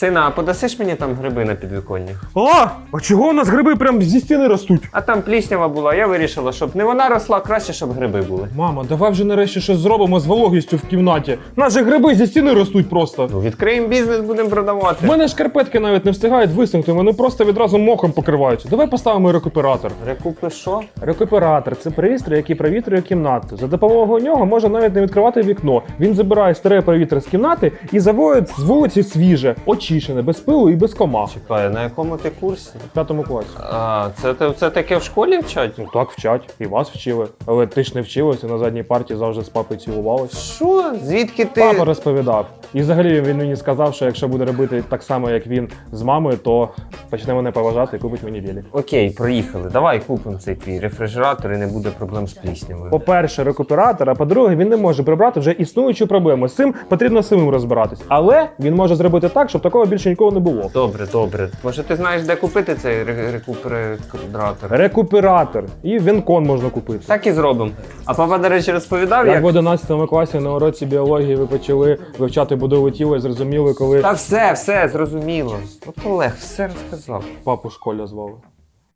Сина, а подасиш мені там гриби на підвіконні? А! А чого у нас гриби прям зі стіни ростуть? А там пліснява була, я вирішила, щоб не вона росла, краще, щоб гриби були. Мама, давай вже нарешті щось зробимо з вологістю в кімнаті. У нас же гриби зі стіни ростуть просто. Ну, відкриємо бізнес, будемо продавати. В мене шкарпетки навіть не встигають висохнути, вони просто відразу мохом покриваються. Давай поставимо рекуператор. Рекупи що? Рекуператор це пристрій, який провітрює кімнату. За допомогою нього можна навіть не відкривати вікно. Він забирає старе повітря з кімнати і заводить з вулиці свіже, очищене, без пилу і без комах. Чекай, на якому ти курсі? В п'ятому класі. А, це, це, це таке в школі вчать? Ну так вчать, і вас вчили. Але ти ж не вчилася на задній парті завжди з папою цілувалась. Що? Звідки ти? Папа розповідав. І взагалі він мені сказав, що якщо буде робити так само, як він з мамою, то почне мене поважати і купить мені велик. Окей, проїхали. Давай купимо цей твій рефрижератор і не буде проблем з пліснявою. По-перше, рекуператор, а по-друге, він не може прибрати вже існуючу проблему. З цим потрібно самим розбиратись. Але він може зробити так, щоб такого більше ніколи не було. Добре, добре. Може, ти знаєш, де купити цей ре- рекуператор? Рекуператор. І вінкон можна купити. Так і зробимо. А папа, до речі, розповідав, Як як. в 11 класі на уроці біології ви почали вивчати будову тіла і зрозуміли, коли Та все, все, зрозуміло. От Олег все розказав. папу школя звали.